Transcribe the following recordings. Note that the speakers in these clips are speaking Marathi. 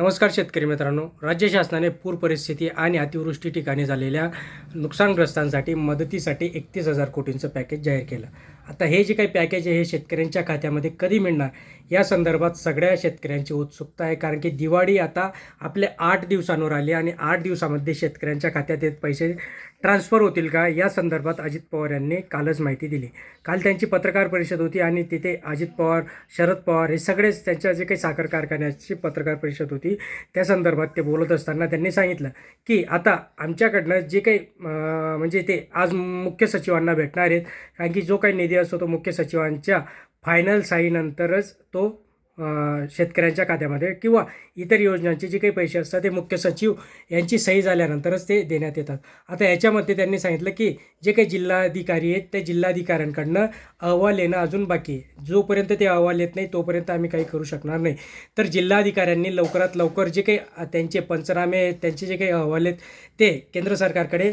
नमस्कार शेतकरी मित्रांनो. राज्य शासनाने पूर परिस्थिती आणि अतिवृष्टी ठिकाणी झालेल्या नुकसानग्रस्तांसाठी मदतीसाठी एकतीस हजार कोटींचं पॅकेज जाहीर केलं. आता हे जे काही पॅकेज आहे हे शेतकऱ्यांच्या खात्यामध्ये कधी मिळणार? या संदर्भात सगळ्या शेतकऱ्यांची उत्सुकता आहे कारण की दिवाळी आता आपल्या आठ दिवसांवर आली आणि आठ दिवसामध्ये शेतकऱ्यांच्या खात्यात येत पैसे ट्रान्स्फर होतील का? या संदर्भात अजित पवार यांनी कालच माहिती दिली. काल त्यांची पत्रकार परिषद होती आणि तिथे अजित पवार शरद पवार हे सगळेच त्यांच्या जे काही साखर कारखान्याची पत्रकार परिषद होती त्या संदर्भात ते बोलत असताना त्यांनी सांगितलं की आता आमच्याकडनं जे काही म्हणजे ते आज मुख्य सचिवांना भेटणार आहेत कारण की जो काही निधी असतो तो मुख्य सचिवांच्या फायनल साईनंतरच तो शेतकऱ्यांच्या खात्यामध्ये किंवा इतर योजनांचे जे काही पैसे असतात ते मुख्य सचिव यांची सही झाल्यानंतरच ते देण्यात येतात. आता याच्यामध्ये त्यांनी सांगितलं की जे काही जिल्हाधिकारी आहेत त्या जिल्हाधिकाऱ्यांकडनं अहवाल येणं अजून बाकी आहे. जोपर्यंत ते अहवाल येत नाही तोपर्यंत आम्ही काही करू शकणार नाही. तर जिल्हाधिकाऱ्यांनी लवकरात लवकर जे काही त्यांचे पंचनामे आहेत, त्यांचे जे काही अहवाल आहेत ते केंद्र सरकारकडे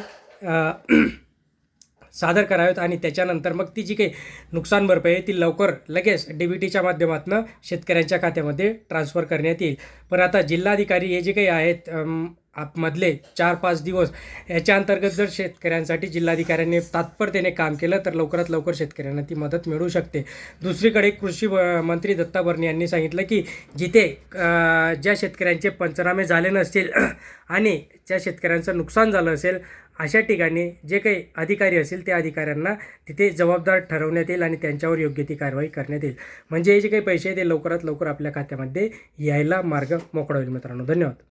सादर करावेत आणि त्याच्यानंतर मग ती जी काही नुकसान भरपाई आहे ती लवकर लगेच डी बी टीच्या माध्यमातून शेतकऱ्यांच्या खात्यामध्ये ट्रान्स्फर करण्यात येईल. पण आता जिल्हाधिकारी हे जे काही आहेत अम, आपमधले चार पाच दिवस याच्या अंतर्गत जर शेतकऱ्यांसाठी जिल्हाधिकाऱ्यांनी तात्परतेने काम केलं तर लवकरात लवकर शेतकऱ्यांना ती मदत मिळू शकते. दुसरीकडे कृषी मंत्री दत्ता भरणे यांनी सांगितलं की जिथे ज्या शेतकऱ्यांचे पंचनामे झाले नसतील आणि ज्या शेतकऱ्यांचं नुकसान झालं असेल अशा ठिकाणी जे काही अधिकारी असेल त्या अधिकाऱ्यांना तिथे जबाबदार ठरवण्यात येईल आणि त्यांच्यावर योग्य ती कारवाई करण्यात येईल. म्हणजे हे जे काही पैसे आहे ते लवकरात लवकर आपल्या खात्यामध्ये यायला मार्ग मोकळा होईल मित्रांनो. धन्यवाद.